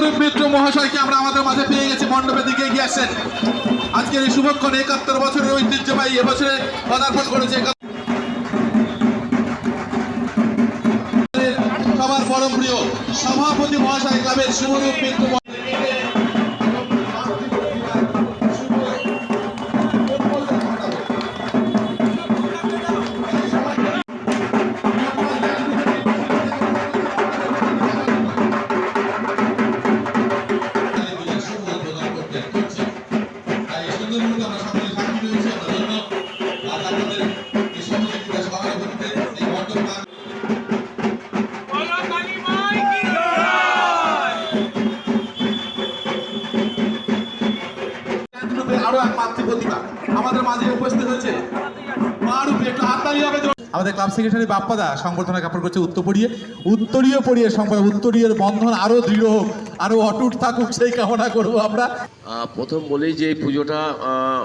শুভরূপ মিত্র মহাশয়কে আমরা আমাদের মাঝে পেয়ে গেছি, মণ্ডপের দিকে এগিয়ে আসছেন। আজকের এই শুভক্ষণ একাত্তর বছরের ঐতিহ্যবাহী এবছরে পদার্পণ করেছে সবার পরম প্রিয় সভাপতি মহাশয় ক্লাবের শুভরূপ মিত্র এক মাতৃ প্রতিভা আমাদের মাঝে উপস্থিত হয়েছে। আমাদের ক্লাব সেক্রেটারি বাপ্পাদা সংবর্ধনা জ্ঞাপন করছে উত্তর পড়িয়ে। উত্তরীয় পড়িয়ে সংবাদ উত্তরীয় বন্ধন আরও দৃঢ় হোক আরও অটুট থাকুক সেই কামনা করব আমরা। আহ, প্রথম বলি যে এই পুজোটা আহ,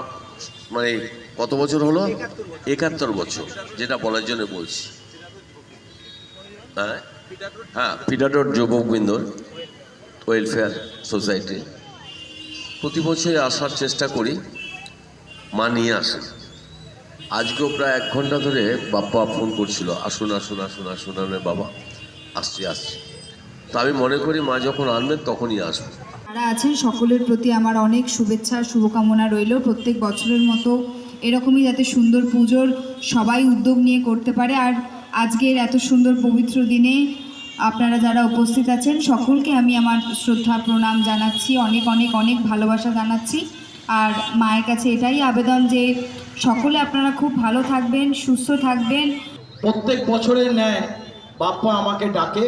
মানে কত বছর হলো? একাত্তর বছর যেটা বলার জন্য বলছি। হ্যাঁ? হ্যাঁ পিডাডোর যুবকবৃন্দর ওয়েলফেয়ার সোসাইটি প্রতি বছরই আসার চেষ্টা করি, মা নিয়ে আসে। আজকেও প্রায় এক ঘণ্টা ধরে বাপ্পা ফোন করছিল, আসুন আসুন আসুন আসুন আমি বাবা, আসছি আসছি। তা আমি মনে করি মা যখন আনবেন তখনই আসবে। যারা আছেন সকলের প্রতি আমার অনেক শুভেচ্ছা, শুভকামনা রইল। প্রত্যেক বছরের মতো এরকমই যাতে সুন্দর পুজোর সবাই উদ্যোগ নিয়ে করতে পারে। আর আজকের এত সুন্দর পবিত্র দিনে আপনারা যারা উপস্থিত আছেন, সকলকে আমি আমার শ্রদ্ধা প্রণাম জানাচ্ছি, অনেক অনেক অনেক ভালোবাসা জানাচ্ছি। আর মায়ের কাছে এটাই আবেদন যে সকলে আপনারা খুব ভালো থাকবেন, সুস্থ থাকবেন। প্রত্যেক বছরের ন্যায় বাপ্পা আমাকে ডাকে।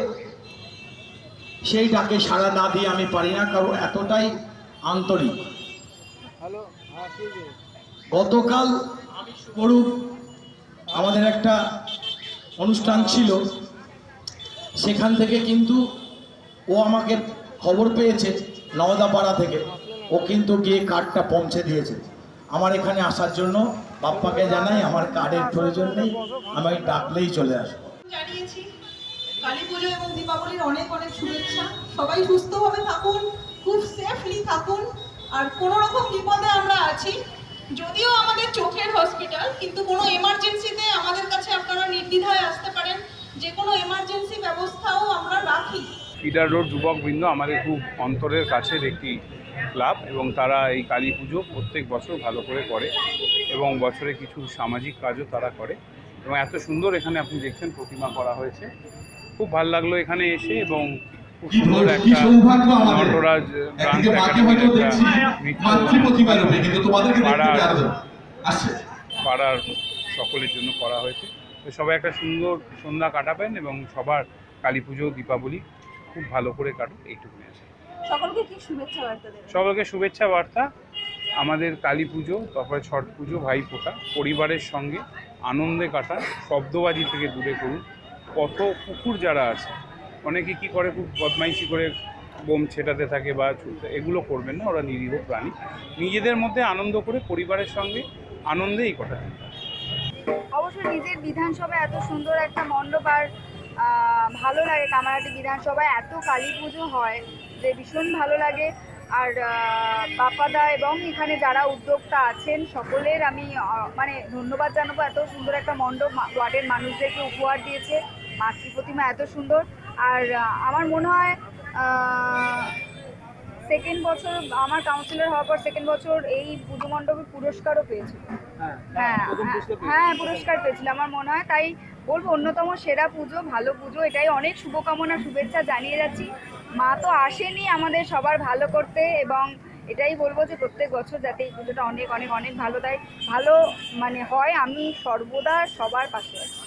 সেই ডাকে সাড়া না দিয়ে আমি পারি না, কারণ এতটাই আন্তরিক। গতকাল আমি আমাদের একটা অনুষ্ঠান ছিল। সেখান থেকে কিন্তু ও আমাকে খবর পেয়েছে নওদাপাড়া থেকে। ও কিন্তু গিয়ে কার্ডটা পৌঁছে দিয়েছে। আমার এখানে আসার জন্য বাপ্পাকে জানাই, আমার কার্ডের প্রয়োজন নেই আমি ডাকলেই চলে আসব। জানিয়েছি, কালী পুজো এবং দীপাবলির অনেক অনেক শুভেচ্ছা। সবাই সুস্থভাবে থাকুন, খুব সেফলি থাকুন, আর কোনো রকম বিপদে আমরা আছি। যদিও আমাদের চোখের হসপিটাল কিন্তু কোনো এমার্জেন্সিতে আমাদের কাছে আপনারা নির্দ্বিধায় আসতে পারেন যে কোনো এমার্জেন্সি ব্যবস্থাও আমরা রাখি। ফিডার রোড যুবকবৃন্দ আমাদের খুব অন্তরের কাছের একটি ক্লাব এবং তারা এই কালী পুজো প্রত্যেক বছর ভালো করে করে এবং বছরে কিছু সামাজিক কাজও তারা করে এবং এত সুন্দর এখানে আপনি দেখছেন প্রতিমা করা হয়েছে। খুব ভালো লাগল এখানে এসে এবং খুব সুন্দর একটা নটরাজ একাডেমির পাড়ার সকলের জন্য করা হয়েছে। তো সবাই একটা সুন্দর সন্ধ্যা কাটাবেন এবং সবার কালী পুজো দীপাবলি খুব ভালো করে কাটুক এইটুকুনি আছে। সকলকে কি শুভেচ্ছা বার্তা সকলকে শুভেচ্ছা বার্তা। আমাদের কালী পুজো তারপরে ছট পুজো ভাই ফোঁটা পরিবারের সঙ্গে আনন্দে কাটা শব্দবাজি থেকে দূরে করুন। কত কুকুর যারা আছে অনেকে কি করে খুব বদমাইশি করে বোম ছেটাতে থাকে বা ছুটতে এগুলো করবেন না ওরা নিরীহ প্রাণী। নিজেদের মধ্যে আনন্দ করে পরিবারের সঙ্গে আনন্দে এই অবশ্যই নিজের বিধানসভায় এত সুন্দর একটা মণ্ডপ আর ভালো লাগে কামারহাটি বিধানসভায়। এত কালী পুজো হয় যে ভীষণ ভালো লাগে। আর আহ, বাপ্পাদা এবং এখানে যারা উদ্যোক্তা আছেন সকলের আমি মানে ধন্যবাদ জানাব। এত সুন্দর একটা মণ্ডপ ওয়ার্ডের মানুষদেরকে উপহার দিয়েছে। মাতৃ প্রতিমা এত সুন্দর। আর আমার মনে হয় সেকেন্ড বছর আমার কাউন্সিলর হওয়ার পর সেকেন্ড বছর এই পুজো মণ্ডপের পুরস্কারও পেয়েছিল। হ্যাঁ হ্যাঁ, হ্যাঁ পুরস্কার পেয়েছিল। আমার মনে হয় তাই বলব অন্যতম সেরা পুজো ভালো পুজো এটাই অনেক শুভকামনা শুভেচ্ছা জানিয়ে যাচ্ছি। মা তো আসেনি আমাদের সবার ভালো করতে এবং এটাই বলব যে প্রত্যেক বছর যাতে এই পুজোটা অনেক অনেক অনেক ভালো দেয় ভালো মানে হয় আমি সর্বদা সবার পাশে আছি।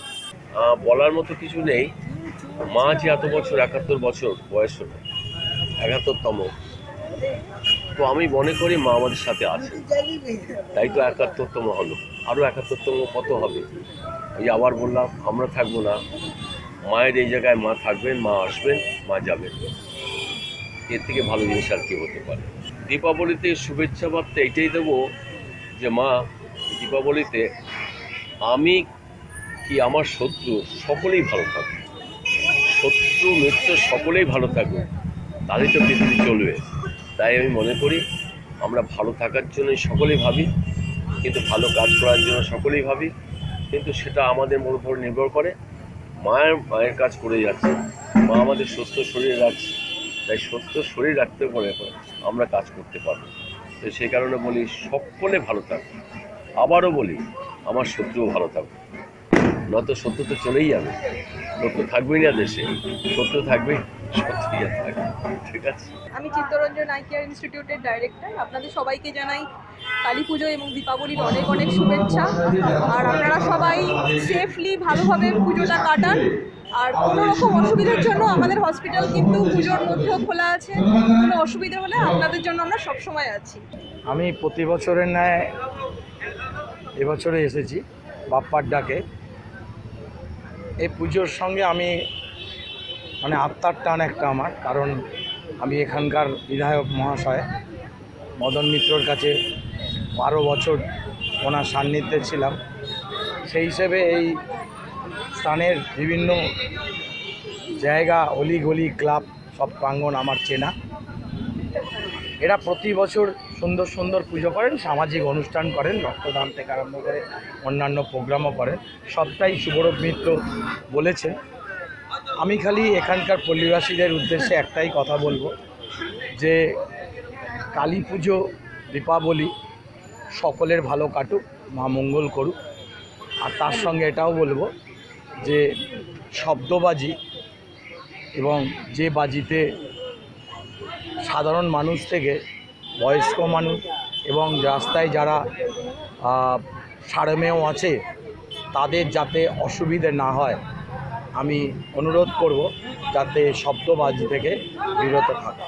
বলার মতো কিছু নেই। মা যে এত বছর একাত্তর বছর বয়স হলো একাত্তরতম তো আমি মনে করি মা আমাদের সাথে আছে তাই তো একাত্তরতম হলো। আরও একাত্তরতম কত হবে? এই আবার বললাম, আমরা থাকব না। মায়ের এই জায়গায় মা থাকবেন, মা আসবেন, মা যাবেন। এর থেকে ভালো জিনিস আর কি হতে পারে? দীপাবলিতে শুভেচ্ছা বার্তা এটাই দেবো যে, মা, দীপাবলিতে আমি কি আমার শত্রু সকলেই ভালো থাকবে শত্রু, মিত্র সকলেই ভালো থাকবে তাহলেই তো পৃথিবী চলবে। তাই আমি মনে করি আমরা ভালো থাকার জন্য সকলেই ভাবি, কিন্তু ভালো কাজ করার জন্য সকলেই ভাবি, কিন্তু সেটা আমাদের উপর নির্ভর করে। মায়ের মায়ের কাজ করে যাচ্ছে। মা আমাদের সুস্থ শরীর রাখছে। তাই সুস্থ শরীর রাখতে পারে আমরা কাজ করতে পারব। তো সেই কারণে বলি, সকলে ভালো থাকুক আবারও বলি, আমার শত্রুও ভালো থাকুক নয়তো শত্রু তো চলেই যাবে। শত্রু থাকবেই না দেশে। শত্রু থাকবে আমি চিত্তরঞ্জন আই কেয়ার ইনস্টিটিউটের ডাইরেক্টর। আপনাদের সবাইকে জানাই কালী পুজো এবং দীপাবলির অনেক অনেক শুভেচ্ছা। আর আপনারা সবাই সেফলি ভালোভাবে পুজোটা কাটান। আর কোনো রকম অসুবিধার জন্য আমাদের হসপিটাল কিন্তু পুজোর মধ্যেও খোলা আছে। কোনো অসুবিধা হলে আপনাদের জন্য আমরা সবসময় আছি। আমি প্রতি বছরের ন্যায় এবছরে এসেছি বাপ্পার ডাকে এই পুজোর সঙ্গে আমি মানে আত্মার টান একটা আমার, কারণ আমি এখানকার বিধায়ক মহাশয়। মদন মিত্রর কাছে বারো বছর ওনার সান্নিধ্যে ছিলাম। সেই হিসেবে এই স্থানের বিভিন্ন জায়গা, অলিগলি, ক্লাব সব প্রাঙ্গণ আমার চেনা। এরা প্রতি বছর সুন্দর সুন্দর পুজো করেন, সামাজিক অনুষ্ঠান করেন, রক্তদান থেকে আরম্ভ করে অন্যান্য প্রোগ্রামও করেন। সবটাই সুব্রত মিত্র বলেছেন। আমি খালি এখানকার পল্লীবাসীদের উদ্দেশ্যে একটাই কথা বলব যে কালী পুজো দীপাবলি সকলের ভালো কাটুক মা মঙ্গল করুক। আর তার সঙ্গে এটাও বলব যে শব্দবাজি এবং যে বাজিতে সাধারণ মানুষ থেকে বয়স্ক মানুষ এবং রাস্তায় যারা আহ, সারমেয় আছে তাদের যাতে অসুবিধে না হয় আমি অনুরোধ করব যাতে শব্দবাজি থেকে বিরত থাকা।